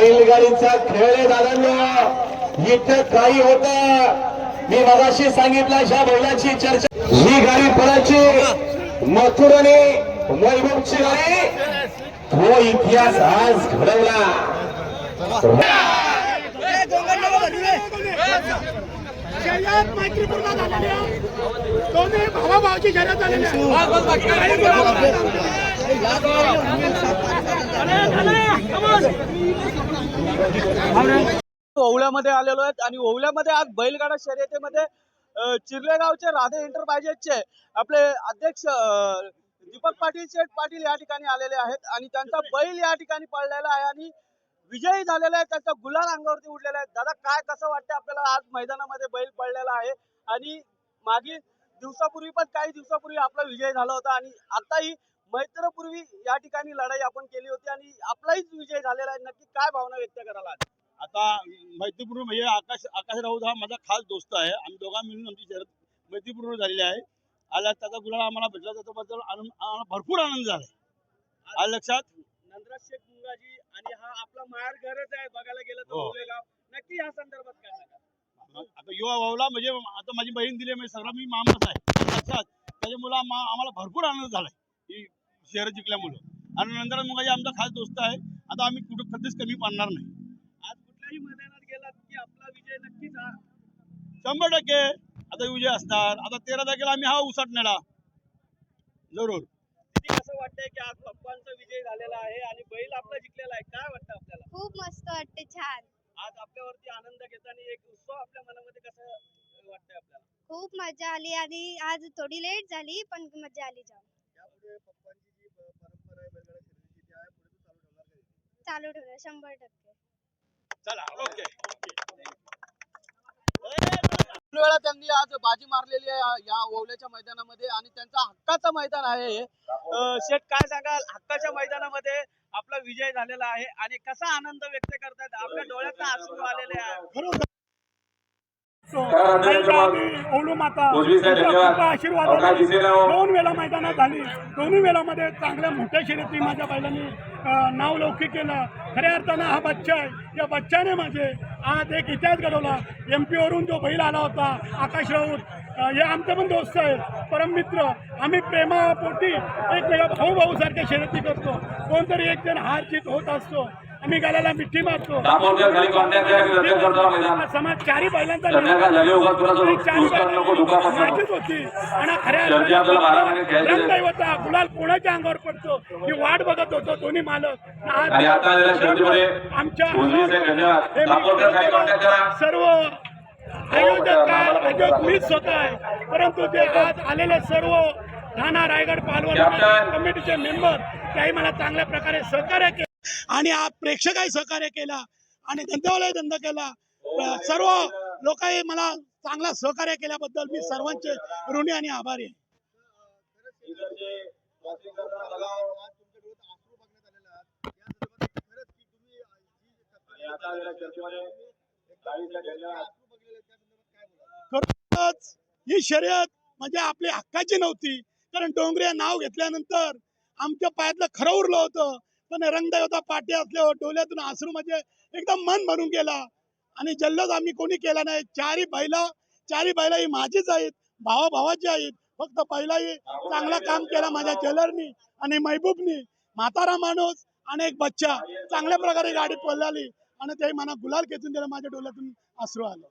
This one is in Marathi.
खेळले दादांनो. इथं काही होत. मी मगाशी सांगितलं ह्या बैलाची चर्चा ही गाडी पळायची मथुर आणि वैभवची गाडी. तो इतिहास आज घडवला. शर्यत मैत्रीपूर्ण झालेली आहे. दोन्ही भावाभावाची शर्यत झालेली आहे. ओवल्यामध्ये आलेलो आहेत आणि ओवल्यामध्ये आज बैलगाडा शर्यतीमध्ये चिरलेगावचे राधे एंटरप्राइजेसचे आपले अध्यक्ष दीपक पाटील शेठ पाटील या ठिकाणी आलेले आहेत आणि त्यांचा बैल या ठिकाणी पडलेला आहे आणि विजयी झालेला आहे. त्यांचा गुलाल अंगावरती उडलेला आहे. दादा काय कसं वाटतं आपल्याला? आज मैदानामध्ये बैल पडलेला आहे आणि मागील दिवसापूर्वी पण काही दिवसापूर्वी आपला विजय झाला होता आणि आताही मैत्रपूर्वी या ठिकाणी लढाई आपण केली होती आणि आपलाही विजय झालेला आहे. नक्की काय भावना व्यक्त कराल आज? आता मैत्रीपूर्ण म्हणजे आकाश आकाश राऊत हा माझा खास दोस्त आहे. आम्ही दोघा मिळून आमची शर्यत मैत्रीपूर्ण झालेली आहे. आज त्याचा गुलाल आम्हाला भेटला त्याच्याबद्दल आनंद आम्हाला भरपूर आनंद झाला आज लक्षात? नंदराज शेख मुंगाजी आणि हा आपला माहेर घरच आहे बघायला गेलं तर हो. नक्की या संदर्भात काय? आता युवा भाऊला म्हणजे आता माझी बहीण दिली म्हणजे सगळा मी मामच आहे. लक्षात? त्याच्यामुळे आम्हा- आम्हाला भरपूर आनंद झालाय. शहर जिंकल्यामुळं. आणि नंतर मग आमचा खास दोस्त आहे. आता आम्ही कुठं कधीच कमी पडणार नाही. आज कुठल्याही मैदानात गेलात की आपला विजय नक्कीच हा शंभर टक्के. आता विजय असणार. आता तेरा तारखेला आम्ही हा उसाट नेला जरूर. कसं वाटतंय की आज पप्पांचा विजय झालेला आहे आणि बैल आपला जिंकलेला आहे? काय वाटतं आपल्याला? खूप मस्त वाटते छान. आज आपल्यावरती आनंद घेताना एक उत्सव आपल्या मनामध्ये कसं वाटतंय आपल्याला? खूप मजा आली आणि आज थोडी लेट झाली पण मजा आली यापुढे पप्पांची परंपरा आहे बैलगाडा शर्यतीची ती आहे पुढे चालू ठेवणार चालू शंभर टक्के. चला ओके दोन वेळा त्यांनी आज बाजी मारलेली आहे या ओवल्याच्या मैदानामध्ये आणि त्यांचा हक्काचं मैदान आहे हे. अं, शेठ काय सांगाल? हक्काच्या मैदानामध्ये आपला विजय झालेला आहे आणि कसा आनंद व्यक्त करतायत आपल्या डोळ्यात अश्रू आलेले आहे ओळू माता आशीर्वाद दोन वेळा मैदानात झाली दोन्ही वेळामध्ये चांगल्या मोठ्या शर्यती माझ्या बैलांनी नाव लौकिक केलं. खऱ्या अर्थानं हा बच्चा आहे. या बच्चाने माझे आज एक इतिहास घडवला. एम वरून जो बैल आला होता आकाश राऊत हे आमचे पण दोस्त आहेत. परम मित्र. आम्ही प्रेमापोटी एकमेका भाऊ भाऊ सारख्या शर्यती करतो. कोणतरी एक जण हार जीत होत असतो. आम्ही गाल्याला मिठी मारतो. समाज चारी बैलांचा होती. आणि खऱ्या. होता. गुलाल कोणाच्या अंगावर पडतो? ही वाट बघत होतो दोन्ही मालक. आमच्या मी. सर्व आयोजक आयोजक मीच स्वतः आहे. परंतु ते आज आलेले सर्व ठाणा रायगड पालवण. कमिटीचे मेंबर त्याही मला चांगल्या प्रकारे सहकार्य केले. आणि आज प्रेक्षकही सहकार्य केला आणि धंद्यावालाही धंदा केला. अ, सर्व लोकही मला चांगला सहकार्य केल्याबद्दल मी सर्वांचे ऋणी आणि आभारी आहे. खरंच ही शर्यत म्हणजे आपली हक्काची नव्हती. कारण डोंगरे नाव घेतल्यानंतर आमच्या पायातलं खरं उरलं होतं. पण होता पाठी असल्यावर डोल्यातून आसरू म्हणजे एकदम मन भरून गेला. आणि जल्लोष आम्ही कोणी केला नाही. चारी बैला चारी बैला ही माझीच आहेत. भावा भावाची आहेत. फक्त पहिलाही चांगला काम केला माझ्या जेलरनी आणि महबूबनी. म्हातारा माणूस आणि एक बच्चा. चांगल्या प्रकारे गाडी पळाली आणि ते मला गुलाल खेचून दिला माझ्या डोल्यातून आसरू आलं.